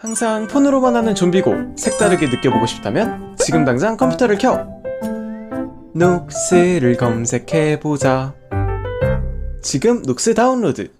항상 폰으로만 하는 좀비고 색다르게 느껴보고 싶다면 지금 당장 컴퓨터를 켜! 녹스를 검색해보자. 지금 녹스 다운로드.